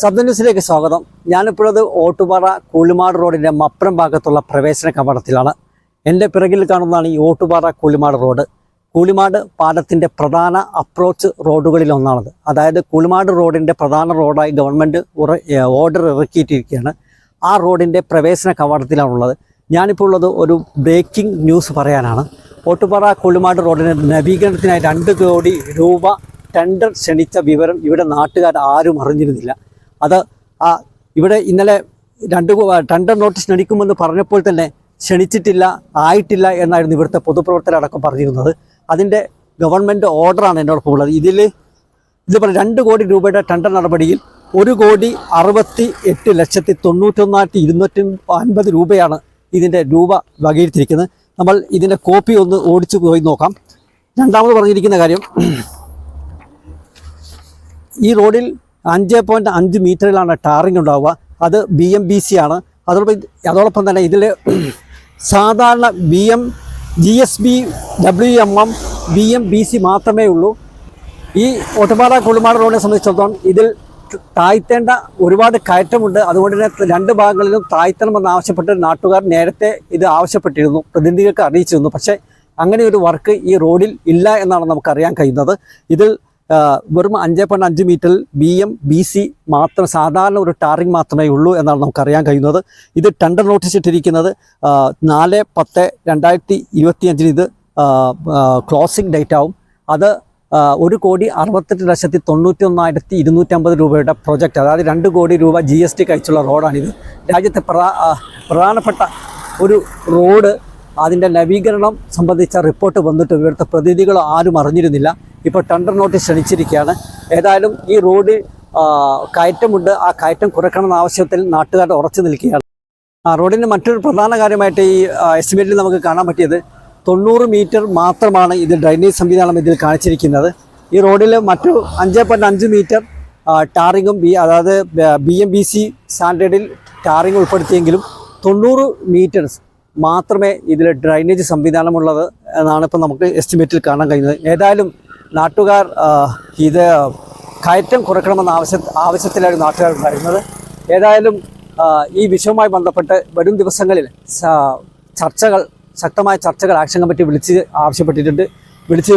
ശബ്ദ ന്യൂസിലേക്ക് സ്വാഗതം. ഞാനിപ്പോഴത് ഓട്ടുപാറ കൂളിമാട് റോഡിന്റെ മപ്പുറം ഭാഗത്തുള്ള പ്രവേശന കവാടത്തിലാണ്. എന്റെ പിറകിൽ കാണുന്നതാണ് ഈ ഓട്ടുപാറ കൂളിമാട് റോഡ്. കൂളിമാട് പാലത്തിന്റെ പ്രധാന അപ്രോച്ച് റോഡുകളിൽ ഒന്നാണത് അതായത് കൂളിമാട് റോഡിന്റെ പ്രധാന റോഡായി ഗവൺമെന്റ് ഓർഡർ ഇറക്കിയിട്ടിരിക്കുകയാണ്. ആ റോഡിന്റെ പ്രവേശന കവാടത്തിലാണുള്ളത്. ഞാനിപ്പോൾ ഉള്ളത് ഒരു ബ്രേക്കിംഗ് ന്യൂസ് പറയാനാണ്. ഓട്ടുപാറ കൂളിമാട് റോഡിന്റെ നവീകരണത്തിനായി രണ്ട് കോടി രൂപ ടെൻഡർ ക്ഷണിച്ച വിവരം ഇവിടെ നാട്ടുകാർ ആരും അറിഞ്ഞിരുന്നില്ല. അത് ആ ഇവിടെ ഇന്നലെ രണ്ട് ടെൻഡർ നോട്ടീസ് ക്ഷണിക്കുമെന്ന് പറഞ്ഞപ്പോൾ തന്നെ ക്ഷണിച്ചിട്ടില്ല ആയിട്ടില്ല എന്നായിരുന്നു ഇവിടുത്തെ പൊതുപ്രവർത്തകരടക്കം പറഞ്ഞിരുന്നത്. അതിന്റെ ഗവൺമെന്റ് ഓർഡറാണ് എന്നോടൊപ്പം ഉള്ളത്. ഇതിൽ ഇത് പറഞ്ഞ രണ്ട് കോടി രൂപയുടെ ടെൻഡർ നടപടിയിൽ ഒരു കോടി അറുപത്തി എട്ട് ലക്ഷത്തി തൊണ്ണൂറ്റൊന്നായിരത്തി ഇരുന്നൂറ്റി അൻപത് രൂപയാണ് ഇതിന്റെ രൂപ വകയിരുത്തിയിരിക്കുന്നത്. നമ്മൾ ഇതിന്റെ കോപ്പി ഒന്ന് ഓടിച്ചു പോയി നോക്കാം. രണ്ടാമത് പറഞ്ഞിരിക്കുന്ന കാര്യം ഈ റോഡിൽ അഞ്ച് പോയിന്റ് അഞ്ച് മീറ്ററിലാണ് ടാറിംഗ് ഉണ്ടാവുക. അത് ബി എം ബി സി ആണ്. അതോടൊപ്പം അതോടൊപ്പം തന്നെ ഇതിൽ സാധാരണ B M G S B W M M B M B C മാത്രമേ ഉള്ളൂ. ഈ ഒട്ടുപാറ കുളിമാട റോഡിനെ സംബന്ധിച്ചിടത്തോളം ഇതിൽ താഴ്ത്തേണ്ട ഒരുപാട് കയറ്റമുണ്ട്. അതുകൊണ്ട് തന്നെ രണ്ട് ഭാഗങ്ങളിലും താഴ്ത്തണമെന്ന് ആവശ്യപ്പെട്ട് നാട്ടുകാർ നേരത്തെ ഇത് ആവശ്യപ്പെട്ടിരുന്നു. പ്രതിനിധികൾക്ക് അറിയിച്ചിരുന്നു. പക്ഷേ അങ്ങനെ ഒരു വർക്ക് ഈ റോഡിൽ ഇല്ല എന്നാണ് നമുക്കറിയാൻ കഴിയുന്നത്. ഇതിൽ വെറും അഞ്ച് പോയിന്റ് അഞ്ച് മീറ്ററിൽ ബി എം ബി സി മാത്രം സാധാരണ ഒരു ടാറിങ് മാത്രമേ ഉള്ളൂ എന്നാണ് നമുക്കറിയാൻ കഴിയുന്നത്. ഇത് ടെൻഡർ നോട്ടീസ് ഇട്ടിരിക്കുന്നത് നാല് പത്ത് രണ്ടായിരത്തി ഇരുപത്തിയഞ്ചിന് ഇത് ക്ലോസിംഗ് ഡേറ്റ് ആവും. അത് ഒരു കോടി അറുപത്തെട്ട് ലക്ഷത്തി തൊണ്ണൂറ്റി ഒന്നായിരത്തി ഇരുന്നൂറ്റമ്പത് രൂപയുടെ പ്രൊജക്റ്റ് അതായത് രണ്ട് കോടി രൂപ ജി എസ് ടി കഴിച്ചുള്ള റോഡാണിത് രാജ്യത്തെ പ്രധാ പ്രധാനപ്പെട്ട ഒരു റോഡ് അതിന്റെ നവീകരണം സംബന്ധിച്ച റിപ്പോർട്ട് വന്നിട്ട് ഇവിടുത്തെ പ്രതിനിധികൾ ആരും അറിഞ്ഞിരുന്നില്ല. ഇപ്പോൾ ടെൻഡർ നോട്ടീസ് ക്ഷണിച്ചിരിക്കുകയാണ്. ഏതായാലും ഈ റോഡ് കയറ്റമുണ്ട്. ആ കയറ്റം കുറയ്ക്കണമെന്ന ആവശ്യത്തിൽ നാട്ടുകാർ ഉറച്ചു നിൽക്കുകയാണ്. ആ റോഡിന്റെ മറ്റൊരു പ്രധാന കാര്യമായിട്ട് ഈ എസ്റ്റിമേറ്റിൽ നമുക്ക് കാണാൻ പറ്റിയത് തൊണ്ണൂറ് മീറ്റർ മാത്രമാണ് ഇത് ഡ്രൈനേജ് സംവിധാനം ഇതിൽ കാണിച്ചിരിക്കുന്നത്. ഈ റോഡിൽ മറ്റു അഞ്ച് പോയിന്റ് അഞ്ച് മീറ്റർ ടാറിങ്ങും ബി അതായത് ബി എം ബി സി സ്റ്റാൻഡേർഡിൽ ടാറിങ് ഉൾപ്പെടുത്തിയെങ്കിലും തൊണ്ണൂറ് മീറ്റേഴ്സ് മാത്രമേ ഇതിൽ ഡ്രൈനേജ് സംവിധാനമുള്ളത് എന്നാണ് ഇപ്പോൾ നമുക്ക് എസ്റ്റിമേറ്റിൽ കാണാൻ കഴിയുന്നത്. ഏതായാലും നാട്ടുകാർ ഇത് കയറ്റം കുറയ്ക്കണമെന്ന ആവശ്യ ആവശ്യത്തിലാണ് നാട്ടുകാർ ഉണ്ടായിരുന്നത് ഏതായാലും ഈ വിഷയവുമായി ബന്ധപ്പെട്ട് വരും ദിവസങ്ങളിൽ ചർച്ചകൾ ശക്തമായ ചർച്ചകൾ ആക്ഷൻ കമ്മിറ്റി വിളിച്ച് ആവശ്യപ്പെട്ടിട്ടുണ്ട്. വിളിച്ച്